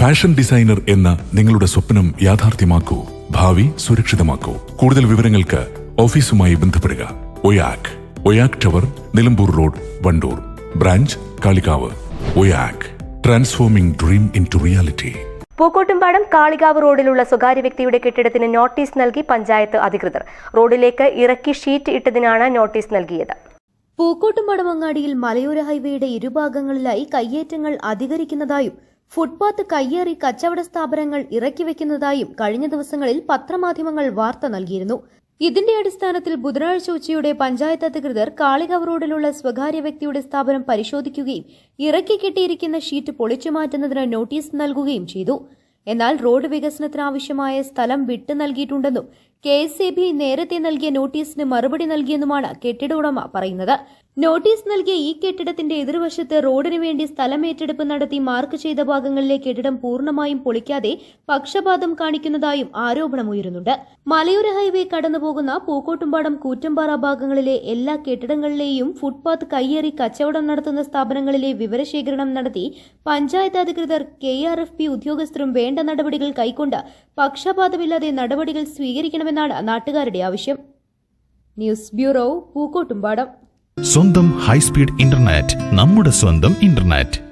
Fashion designer എന്ന നിങ്ങളുടെ സ്വപ്നം യാഥാർത്ഥ്യമാക്കൂ. ഭാവി സുരക്ഷിതമാക്കൂ. കൂടുതൽ വിവരങ്ങൾക്ക് ഓഫീസുമായി ബന്ധപ്പെടുക. Oyak. Oyak tower Nilambur road Vandoor. Branch Kalikavu. Oyak. Transforming dream into reality. Pookkottumpadam Kalikavu റോഡിലുള്ള സ്വകാര്യ വ്യക്തിയുടെ കെട്ടിടത്തിന് നോട്ടീസ് നൽകി പഞ്ചായത്ത് അധികൃതർ. റോഡിലേക്ക് ഇറക്കി ഷീറ്റ് ഇട്ടതിനാണ് നോട്ടീസ് നൽകിയത്. പൂക്കോട്ടുംപാടം അങ്ങാടിയിൽ മലയോര ഹൈവേയുടെ ഇരുഭാഗങ്ങളിലായി കയ്യേറ്റങ്ങൾ അധികരിക്കുന്നതായും ഫുട്പാത്ത് കയ്യേറി കച്ചവട സ്ഥാപനങ്ങൾ ഇറക്കി വെക്കുന്നതായും കഴിഞ്ഞ ദിവസങ്ങളിൽ പത്രമാധ്യമങ്ങൾ വാർത്ത നൽകിയിരുന്നു. ഇതിന്റെ അടിസ്ഥാനത്തിൽ ബുധനാഴ്ച ഉച്ചയോടെ പഞ്ചായത്ത് അധികൃതർ കാളികാവ് റോഡിലുള്ള സ്വകാര്യ വ്യക്തിയുടെ സ്ഥാപനം പരിശോധിക്കുകയും ഇറക്കി കെട്ടിയിരിക്കുന്ന ഷീറ്റ് പൊളിച്ചു മാറ്റുന്നതിന് നോട്ടീസ് നൽകുകയും ചെയ്തു. എന്നാൽ റോഡ് വികസനത്തിനാവശ്യമായ സ്ഥലം വിട്ടു നൽകിയിട്ടുണ്ടെന്നും കെ എസ് എ ബി നേരത്തെ നൽകിയ നോട്ടീസിന് മറുപടി നൽകിയെന്നുമാണ് കെട്ടിട ഉടമ പറയുന്നത്. നോട്ടീസ് നൽകിയ ഈ കെട്ടിടത്തിന്റെ എതിർവശത്ത് റോഡിന് വേണ്ടി സ്ഥലം ഏറ്റെടുപ്പ് നടത്തി മാർക്ക് ചെയ്ത ഭാഗങ്ങളിലെ കെട്ടിടം പൂർണമായും പൊളിക്കാതെ പക്ഷപാതം കാണിക്കുന്നതായും ആരോപണമുയരുന്നുണ്ട് മലയോര ഹൈവേ കടന്നുപോകുന്ന പൂക്കോട്ടുംപാടം കൂറ്റമ്പാറ ഭാഗങ്ങളിലെ എല്ലാ കെട്ടിടങ്ങളിലെയും ഫുട്പാത്ത് കയ്യേറി കച്ചവടം നടത്തുന്ന സ്ഥാപനങ്ങളിലെ വിവരശേഖരണം നടത്തി പഞ്ചായത്ത് അധികൃതർ കെ ആർ എഫ് പി ഉദ്യോഗസ്ഥരും വേണ്ട നടപടികൾ കൈക്കൊണ്ട് പക്ഷപാതമില്ലാതെ നടപടികൾ സ്വീകരിക്കണമെന്നാണ് നാട്ടുകാരുടെ ആവശ്യം. News bureau Pookkottumpadam. സ്വന്തം ഹൈസ്പീഡ് ഇന്റർനെറ്റ് നമ്മുടെ സ്വന്തം ഇന്റർനെറ്റ്.